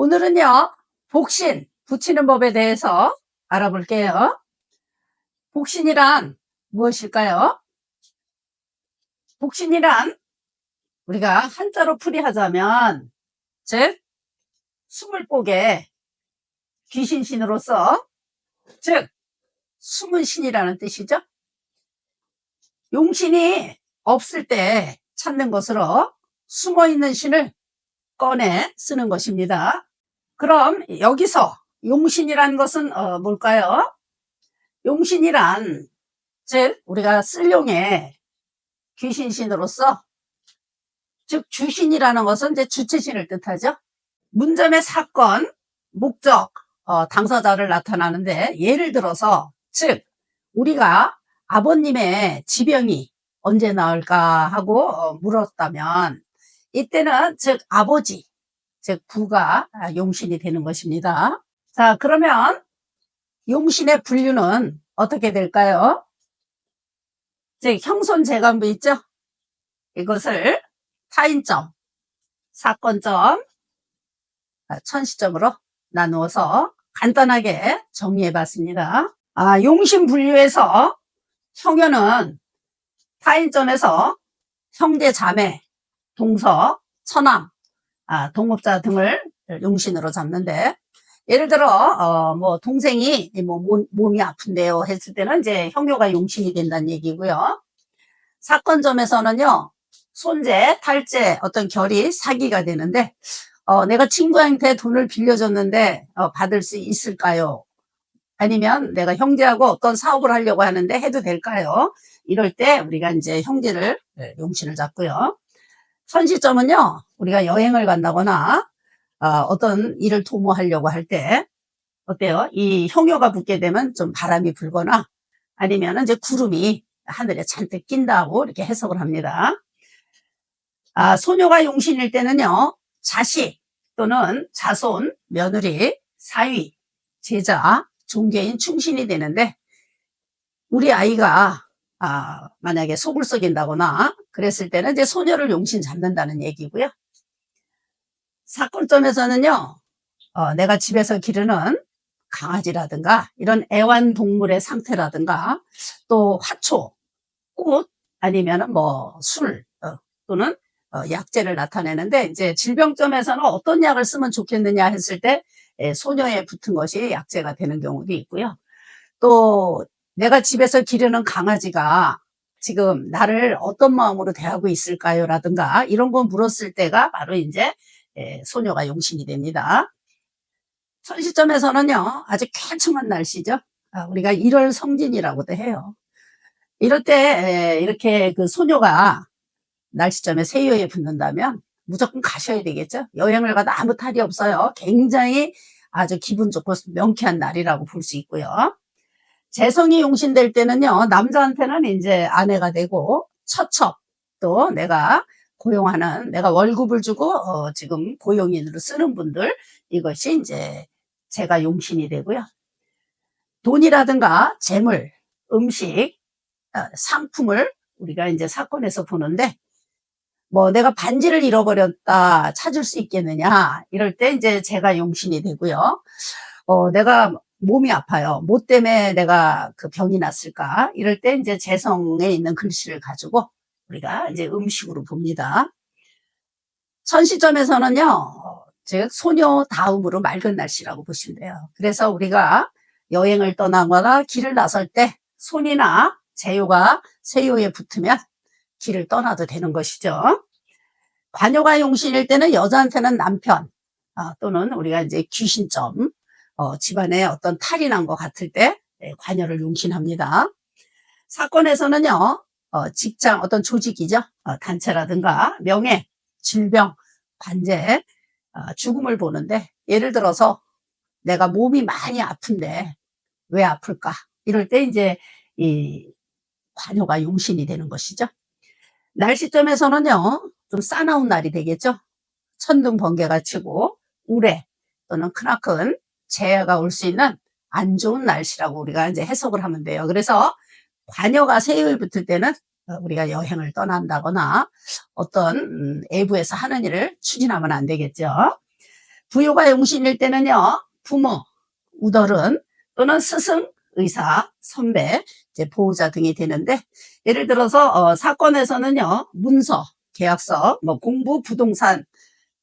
오늘은요, 복신, 붙이는 법에 대해서 알아볼게요. 복신이란 무엇일까요? 복신이란 우리가 한자로 풀이하자면, 즉, 숨을 뽀개 귀신신으로서, 즉, 숨은 신이라는 뜻이죠. 용신이 없을 때 찾는 것으로 숨어 있는 신을 꺼내 쓰는 것입니다. 그럼 여기서 용신이란 것은 어, 뭘까요? 용신이란 즉 우리가 쓸용의 귀신신으로서 즉 주신이라는 것은 이제 주체신을 뜻하죠. 문점의 사건, 목적, 어, 당사자를 나타나는데 예를 들어서 즉 우리가 아버님의 지병이 언제 나을까 하고 어, 물었다면 이때는 즉 아버지, 즉 부가 아, 용신이 되는 것입니다. 자 그러면 용신의 분류는 어떻게 될까요? 즉 형손 재간부 있죠? 이것을 타인점, 사건점, 아, 천시점으로 나누어서 간단하게 정리해 봤습니다. 아, 용신 분류에서 형여는 타인점에서 형제 자매, 동서, 처남, 아, 동업자 등을 용신으로 잡는데 예를 들어 어, 뭐 동생이 뭐 몸, 몸이 아픈데요 했을 때는 이제 형효가 용신이 된다는 얘기고요. 사건점에서는요 손재, 탈재, 어떤 결이 사기가 되는데 어, 내가 친구한테 돈을 빌려줬는데 어, 받을 수 있을까요? 아니면 내가 형제하고 어떤 사업을 하려고 하는데 해도 될까요? 이럴 때 우리가 이제 형제를 네, 용신을 잡고요. 선시점은요, 우리가 여행을 간다거나 어, 떤 일을 도모하려고 할 때 어때요? 이 형효가 붙게 되면 좀 바람이 불거나 아니면 이제 구름이 하늘에 잔뜩 낀다고 이렇게 해석을 합니다. 아, 소녀가 용신일 때는요, 자식 또는 자손, 며느리, 사위, 제자, 종교인 충신이 되는데 우리 아이가 아, 만약에 속을 썩인다거나 그랬을 때는 이제 소녀를 용신 잡는다는 얘기고요. 사건점에서는요, 어, 내가 집에서 기르는 강아지라든가 이런 애완동물의 상태라든가 또 화초, 꽃 아니면은 뭐 술, 어, 또는 어, 약재를 나타내는데 이제 질병점에서는 어떤 약을 쓰면 좋겠느냐 했을 때 예, 소녀에 붙은 것이 약재가 되는 경우도 있고요. 또 내가 집에서 기르는 강아지가 지금 나를 어떤 마음으로 대하고 있을까요? 라든가 이런 거 물었을 때가 바로 이제 예, 소녀가 용신이 됩니다. 천시점에서는요 아주 쾌청한 날씨죠. 아, 우리가 1월 성진이라고도 해요. 이럴 때 예, 이렇게 그 소녀가 날씨점에 세요에 붙는다면 무조건 가셔야 되겠죠. 여행을 가도 아무 탈이 없어요. 굉장히 아주 기분 좋고 명쾌한 날이라고 볼 수 있고요. 재성이 용신될 때는요, 남자한테는 이제 아내가 되고, 처첩, 또 내가 고용하는, 내가 월급을 주고, 어, 지금 고용인으로 쓰는 분들, 이것이 이제 제가 용신이 되고요. 돈이라든가 재물, 음식, 어, 상품을 우리가 이제 사건에서 보는데, 뭐 내가 반지를 잃어버렸다 찾을 수 있겠느냐 이럴 때 이제 제가 용신이 되고요. 어 내가 몸이 아파요. 뭐 때문에 내가 그 병이 났을까? 이럴 때 이제 재성에 있는 글씨를 가지고 우리가 이제 음식으로 봅니다. 천시점에서는요, 즉 소녀 다음으로 맑은 날씨라고 보시면 돼요. 그래서 우리가 여행을 떠나거나 길을 나설 때 손이나 재요가 세요에 붙으면 길을 떠나도 되는 것이죠. 관여가 용신일 때는 여자한테는 남편 아, 또는 우리가 이제 귀신점 어, 집안에 어떤 탈이 난 것 같을 때 네, 관여를 용신합니다. 사건에서는요 어, 직장 어떤 조직이죠 어, 단체라든가 명예 질병 관제 어, 죽음을 보는데 예를 들어서 내가 몸이 많이 아픈데 왜 아플까 이럴 때 이제 이 관여가 용신이 되는 것이죠. 날씨점에서는요, 좀 싸나운 날이 되겠죠? 천둥 번개가 치고, 우레 또는 크나큰 재해가 올 수 있는 안 좋은 날씨라고 우리가 이제 해석을 하면 돼요. 그래서 관여가 세요에 붙을 때는 우리가 여행을 떠난다거나 어떤 음, 외부에서 하는 일을 추진하면 안 되겠죠. 부요가 용신일 때는요, 부모, 우덜은 또는 스승, 의사, 선배, 이제 보호자 등이 되는데, 예를 들어서, 어, 사건에서는요, 문서, 계약서, 뭐 공부, 부동산,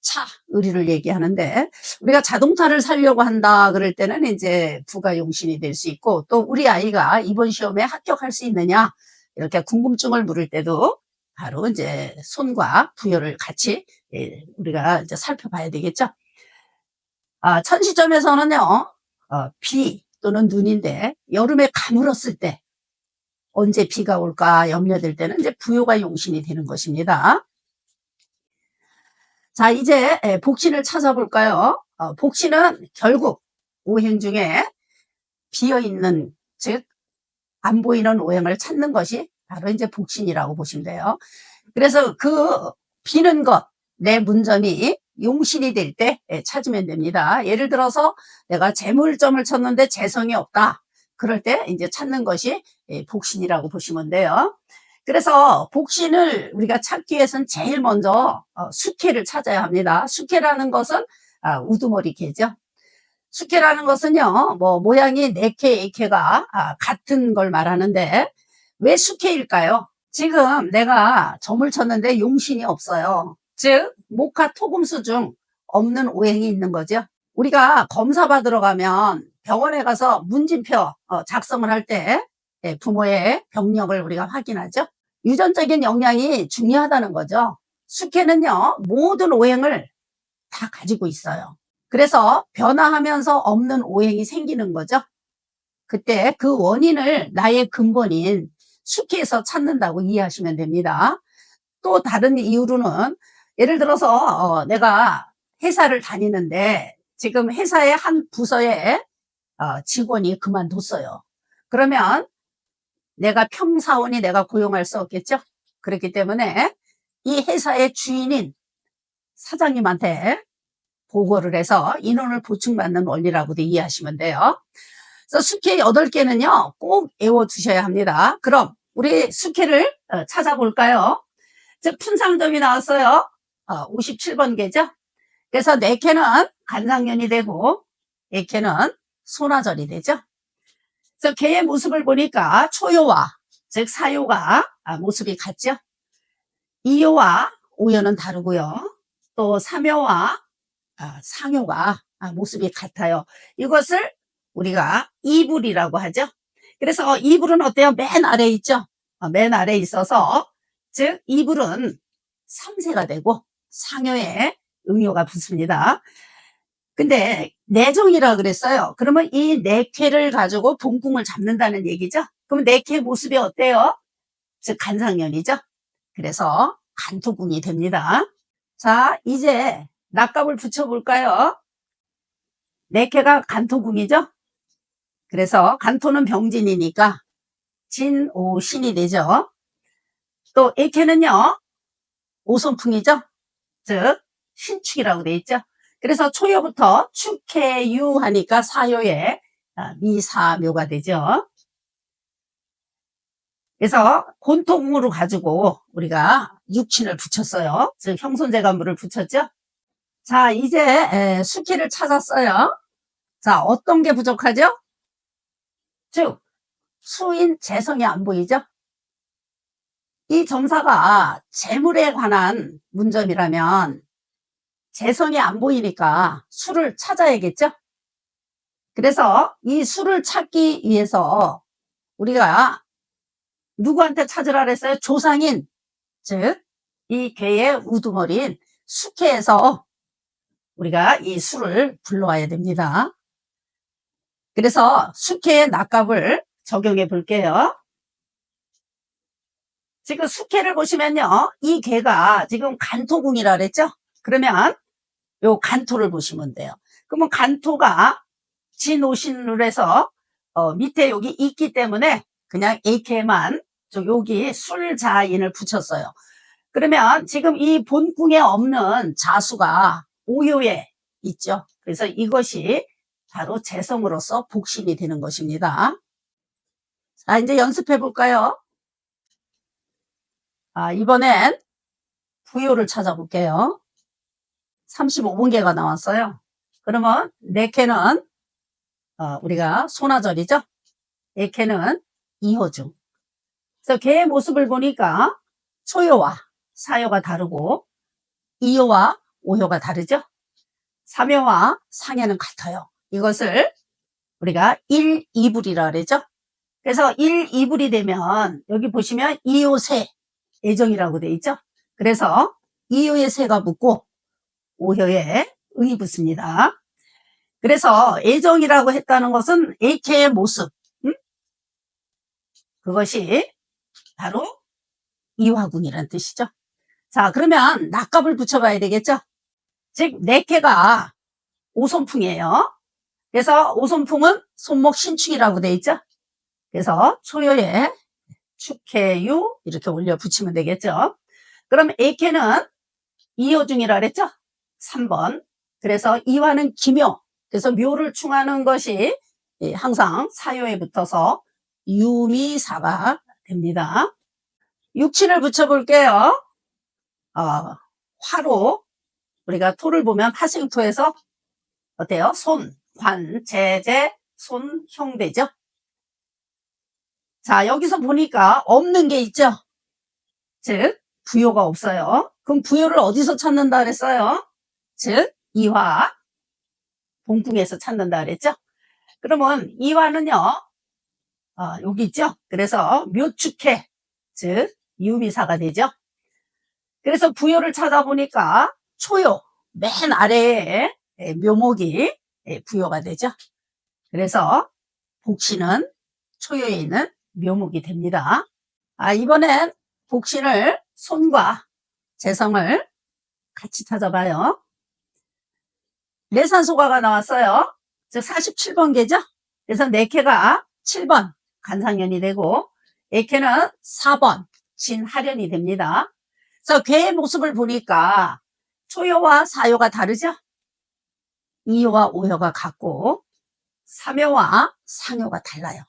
차, 의리를 얘기하는데, 우리가 자동차를 사려고 한다 그럴 때는 이제 부가 용신이 될 수 있고, 또 우리 아이가 이번 시험에 합격할 수 있느냐, 이렇게 궁금증을 물을 때도 바로 이제 손과 부여를 같이 예, 우리가 이제 살펴봐야 되겠죠. 아, 천시점에서는요, 어, 비 또는 눈인데 여름에 가물었을 때 언제 비가 올까 염려될 때는 이제 부요가 용신이 되는 것입니다. 자, 이제 예, 복신을 찾아볼까요? 어, 복신은 결국 오행 중에 비어 있는 즉 안 보이는 오행을 찾는 것이 바로 이제 복신이라고 보시면 돼요. 그래서 그 비는 것, 내 문점이 용신이 될 때 찾으면 됩니다. 예를 들어서 내가 재물점을 쳤는데 재성이 없다. 그럴 때 이제 찾는 것이 예, 복신이라고 보시면 돼요. 그래서 복신을 우리가 찾기 위해서는 제일 먼저 어, 숙회를 찾아야 합니다. 숙회라는 것은 아, 우두머리 개죠. 숙회라는 것은요, 뭐 모양이 네 개, 네 개가 아, 같은 걸 말하는데 왜 숙회일까요? 지금 내가 점을 쳤는데 용신이 없어요. 즉 목화 토금수 중 없는 오행이 있는 거죠. 우리가 검사 받으러 가면 병원에 가서 문진표 어, 작성을 할때 예, 부모의 병력을 우리가 확인하죠. 유전적인 영향이 중요하다는 거죠. 숙회는요 모든 오행을 다 가지고 있어요. 그래서 변화하면서 없는 오행이 생기는 거죠. 그때 그 원인을 나의 근본인 숙회에서 찾는다고 이해하시면 됩니다. 또 다른 이유로는 예를 들어서 어, 내가 회사를 다니는데 지금 회사의 한 부서에 어, 직원이 그만뒀어요. 그러면 내가 평사원이 내가 고용할 수 없겠죠? 그렇기 때문에 이 회사의 주인인 사장님한테 보고를 해서 인원을 보충받는 원리라고도 이해하시면 돼요. 그래서 숙회 8개는요, 꼭 외워두셔야 합니다. 그럼 우리 숙회를 어, 찾아볼까요? 즉, 푼상점이 나왔어요. 57번 개죠? 그래서 4개는 간상년이 되고, 4개는 소나절이 되죠? 그래서 개의 모습을 보니까 초요와, 즉, 사요가 아, 모습이 같죠? 이요와 오요는 다르고요. 또 삼요와 아, 상요가 아, 모습이 같아요. 이것을 우리가 이불이라고 하죠. 그래서 이불은 어때요? 맨 아래에 있죠. 어, 맨 아래에 있어서 즉 이불은 삼세가 되고 상여에 응요가 붙습니다. 근데 내정이라 그랬어요. 그러면 이네 쾌를 가지고 본궁을 잡는다는 얘기죠. 그럼 네쾌 모습이 어때요? 즉 간상년이죠. 그래서 간토궁이 됩니다. 자, 이제 낙갑을 붙여볼까요? 네 개가 간토궁이죠? 그래서 간토는 병진이니까 진오신이 되죠. 또 액해는요, 오손풍이죠? 즉, 신축이라고 되어 있죠? 그래서 초요부터 축해유 하니까 사요에 아, 미사묘가 되죠. 그래서 곤통으로 가지고 우리가 육친을 붙였어요. 즉 형손제간부를 붙였죠. 자 이제 수키를 찾았어요. 자 어떤 게 부족하죠? 즉 수인 재성이 안 보이죠? 이 점사가 재물에 관한 문점이라면 재성이 안 보이니까 수를 찾아야겠죠? 그래서 이 수를 찾기 위해서 우리가 누구한테 찾으라 그랬어요? 조상인, 즉, 이 괴의 우두머리인 숙회에서 우리가 이 수를 불러와야 됩니다. 그래서 숙회의 낙값을 적용해 볼게요. 지금 숙회를 보시면요. 이 개가 지금 간토궁이라 그랬죠? 그러면 요 간토를 보시면 돼요. 그러면 간토가 진오신을 해서 어, 밑에 여기 있기 때문에 그냥 AK만 여기 술자인을 붙였어요. 그러면 지금 이 본궁에 없는 자수가 오요에 있죠. 그래서 이것이 바로 재성으로서 복신이 되는 것입니다. 자, 이제 연습해 볼까요? 아, 이번엔 부요를 찾아볼게요. 35분계가 나왔어요. 그러면 네 개는 어, 우리가 소나절이죠. 네 개는 이호중. 그래서 개의 모습을 보니까 초효와 사효가 다르고 이효와 오효가 다르죠. 삼효와 상효는 같아요. 이것을 우리가 1, 2불이라 그러죠. 그래서 1, 2불이 되면 여기 보시면 이효세 애정이라고 돼 있죠. 그래서 이효의 세가 붙고 오효에 응이 붙습니다. 그래서 애정이라고 했다는 것은 AK의 모습. 음? 그것이 바로 이화궁이라는 뜻이죠. 자, 그러면 낙갑을 붙여봐야 되겠죠? 즉, 네개가 오손풍이에요. 그래서 오손풍은 손목 신축이라고 돼 있죠? 그래서 초요에 축해유 이렇게 올려 붙이면 되겠죠? 그럼 A캐는 이호중이라 그랬죠? 3번. 그래서 이화는 기묘. 그래서 묘를 충하는 것이 예, 항상 사요에 붙어서 유미사가 됩니다. 육친을 붙여볼게요. 어, 화로 우리가 토를 보면 화생토에서 어때요? 손, 관, 제제, 손, 형대죠? 자, 여기서 보니까 없는 게 있죠? 즉, 부요가 없어요. 그럼 부요를 어디서 찾는다 그랬어요? 즉, 이화, 봉궁에서 찾는다 그랬죠? 그러면 이화는요, 어, 여기 있죠? 그래서 묘축해, 즉, 유미사가 되죠? 그래서 부요를 찾아보니까 초요, 맨 아래에 예, 묘목이 예, 부요가 되죠? 그래서 복신은 초요에 있는 묘목이 됩니다. 아, 이번엔 복신을 손과 재성을 같이 찾아봐요. 내산소가가 나왔어요. 즉 47번 개죠. 그래서 네 개가 7번 간상년이 되고 애캐는 4번 진하련이 됩니다. 그래서 개의 모습을 보니까 초요와 사요가 다르죠. 이요와 오요가 같고 삼요와 상요가 달라요.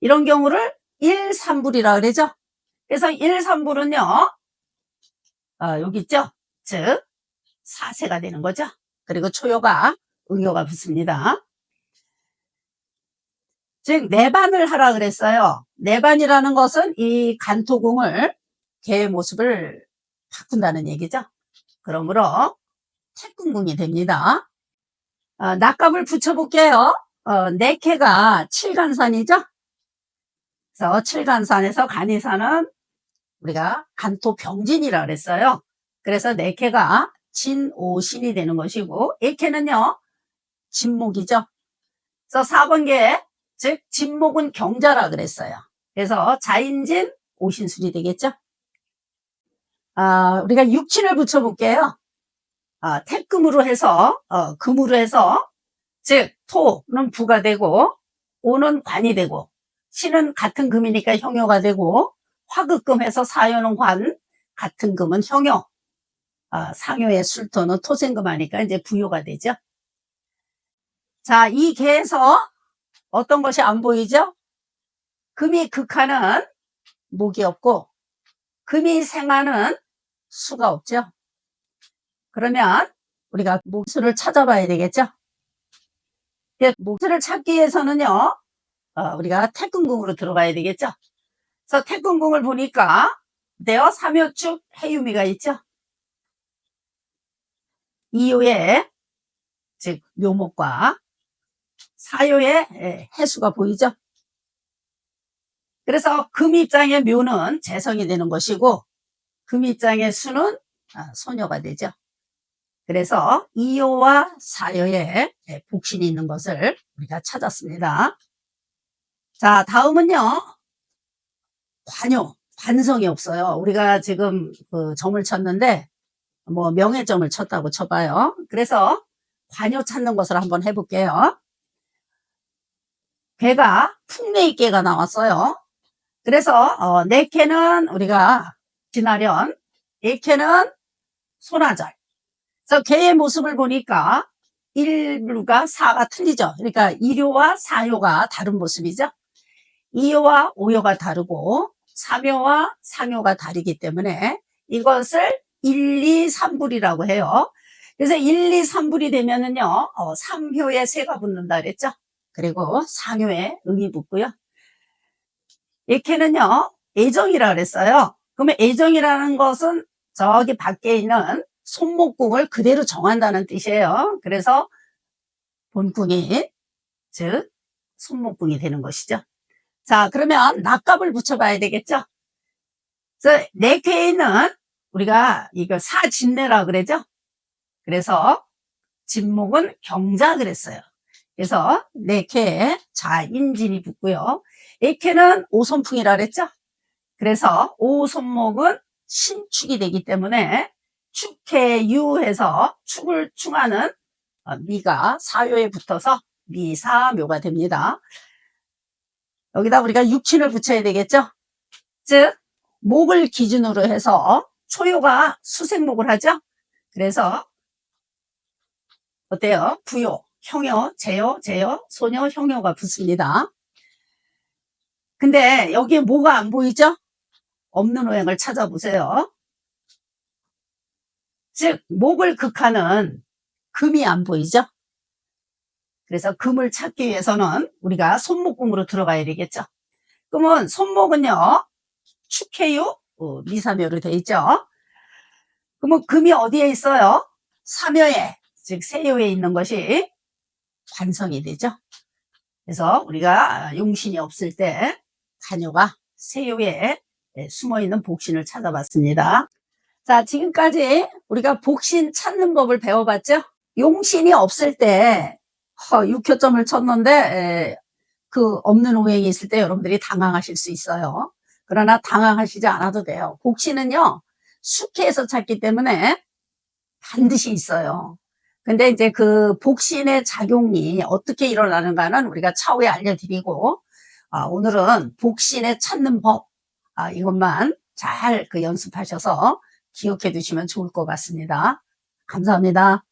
이런 경우를 1, 3불이라 그러죠. 그래서 1, 3불은요. 어, 여기 있죠. 즉 4세가 되는 거죠. 그리고 초요가 응요가 붙습니다. 즉 내반을 하라 그랬어요. 내반이라는 것은 이 간토궁을 개의 모습을 바꾼다는 얘기죠. 그러므로 태궁궁이 됩니다. 어, 낙갑을 붙여볼게요. 어, 네 개가 칠간산이죠. 그래서 칠간산에서 간이산은 우리가 간토병진이라 그랬어요. 그래서 네 개가 진오신이 되는 것이고 일개는요 진목이죠. 그래서 4번계 즉 진목은 경자라 그랬어요. 그래서 자인진 오신술이 되겠죠. 아, 우리가 육친을 붙여볼게요. 아, 태금으로 해서 어, 금으로 해서 즉 토는 부가 되고 오는 관이 되고 신은 같은 금이니까 형효가 되고 화극금 해서 사효는 관 같은 금은 형효 아, 상효의 술토는 토생금 하니까 이제 부효가 되죠. 자, 이 개에서 어떤 것이 안 보이죠? 금이 극하는 목이 없고 금이 생하는 수가 없죠. 그러면 우리가 목수를 찾아봐야 되겠죠. 목수를 찾기 위해서는요, 어, 우리가 태kun궁으로 들어가야 되겠죠. 그래서 태kun궁을 보니까 내어 삼효축 해유미가 있죠. 이요의 즉 묘목과 사요의 예, 해수가 보이죠. 그래서 금 입장의 묘는 재성이 되는 것이고 금 입장의 수는 아, 소녀가 되죠. 그래서 이요와 사요에 예, 복신이 있는 것을 우리가 찾았습니다. 자, 다음은요. 관요, 관성이 없어요. 우리가 지금 그 점을 쳤는데 뭐 명예점을 쳤다고 쳐봐요. 그래서 관요 찾는 것을 한번 해볼게요. 개가 풍내익개가 나왔어요. 그래서 어, 네 개는 우리가 진화련, 일 개는 소나절. 그래서 개의 모습을 보니까 1류가 4가 틀리죠. 그러니까 2료와 4료가 다른 모습이죠. 2료와 5료가 다르고 3료와 상료가 다르기 때문에 이것을 1, 2, 3불이라고 해요. 그래서 1, 2, 3불이 되면은요, 어, 3효에 세가 붙는다 그랬죠? 그리고 4효에 응이 붙고요. 이렇게는요, 애정이라 그랬어요. 그러면 애정이라는 것은 저기 밖에 있는 손목궁을 그대로 정한다는 뜻이에요. 그래서 본궁이, 즉, 손목궁이 되는 것이죠. 자, 그러면 낙갑을 붙여봐야 되겠죠? 그래서 내쾌에는 우리가 이거 사진내라 그러죠? 그래서 진목은 경자 그랬어요. 그래서 내쾌에 자인진이 붙고요. 액쾌는 오손풍이라 그랬죠? 그래서 오손목은 신축이 되기 때문에 축해 유해서 축을 충하는 어, 미가 사요에 붙어서 미사묘가 됩니다. 여기다 우리가 육친을 붙여야 되겠죠? 즉 목을 기준으로 해서 초요가 수생목을 하죠? 그래서 어때요? 부요, 형요, 재요, 재요, 소녀, 형요가 붙습니다. 근데 여기에 뭐가 안 보이죠? 없는 오행을 찾아보세요. 즉 목을 극하는 금이 안 보이죠? 그래서 금을 찾기 위해서는 우리가 손목궁으로 들어가야 되겠죠. 그러면 손목은요, 축해요, 어, 미사묘로 되어 있죠. 그러면 금이 어디에 있어요? 사묘에, 즉 세요에 있는 것이 관성이 되죠. 그래서 우리가 용신이 없을 때 간요가 세요에 숨어 있는 복신을 찾아봤습니다. 자, 지금까지 우리가 복신 찾는 법을 배워봤죠? 용신이 없을 때 어, 6효점을 쳤는데 에, 그 없는 오행이 있을 때 여러분들이 당황하실 수 있어요. 그러나 당황하시지 않아도 돼요. 복신은요, 숙해에서 찾기 때문에 반드시 있어요. 근데 이제 그 복신의 작용이 어떻게 일어나는가는 우리가 차후에 알려드리고, 아, 오늘은 복신의 찾는 법, 아, 이것만 잘 그 연습하셔서 기억해 두시면 좋을 것 같습니다. 감사합니다.